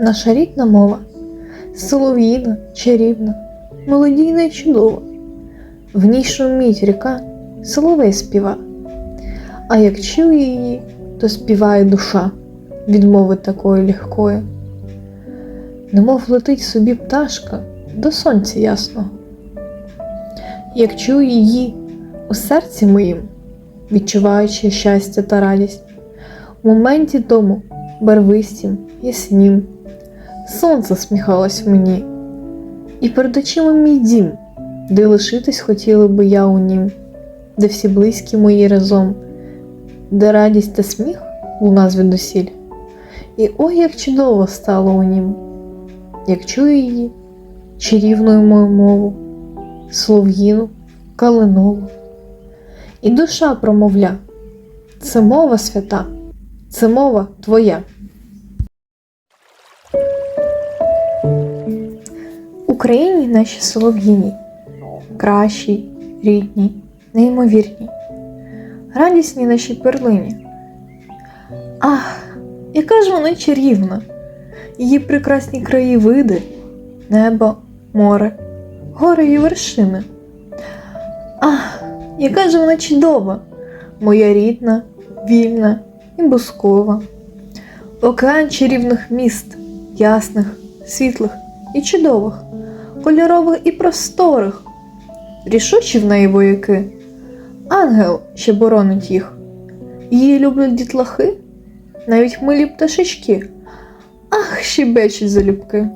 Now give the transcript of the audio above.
Наша рідна мова солов'їна, чарівна, мелодійна і чудова. В ній шумить ріка, соловей співа. А як чує її, то співає душа від мови такої легкої. Немов летить собі пташка до сонця ясного. Як чую її у серці моїм, відчуваючи щастя та радість, в моменті тому барвистім, яснім, сонце сміхалось мені, і перед очима мій дім, де лишитись хотіла би я у нім, де всі близькі мої разом, де радість та сміх луна звідусіль. І ой, як чудово стало у нім, як чую її, чарівною мою мову, слов'їну, калинову. І душа промовля, це мова свята, це мова твоя. Україні наші солов'їні, кращі, рідні, неймовірні, радісні наші перлині. Ах, яка ж вона чарівна! Її прекрасні краєвиди, небо, море, гори і вершини. Ах, яка ж вона чудова, моя рідна, вільна і бускова. Океан чарівних міст, ясних, світлих і чудових, кольорових і просторих, рішучі в неї вояки, ангел, що боронить їх. Її люблять дітлахи, навіть милі пташечки. Ах, щебечуть залюбки.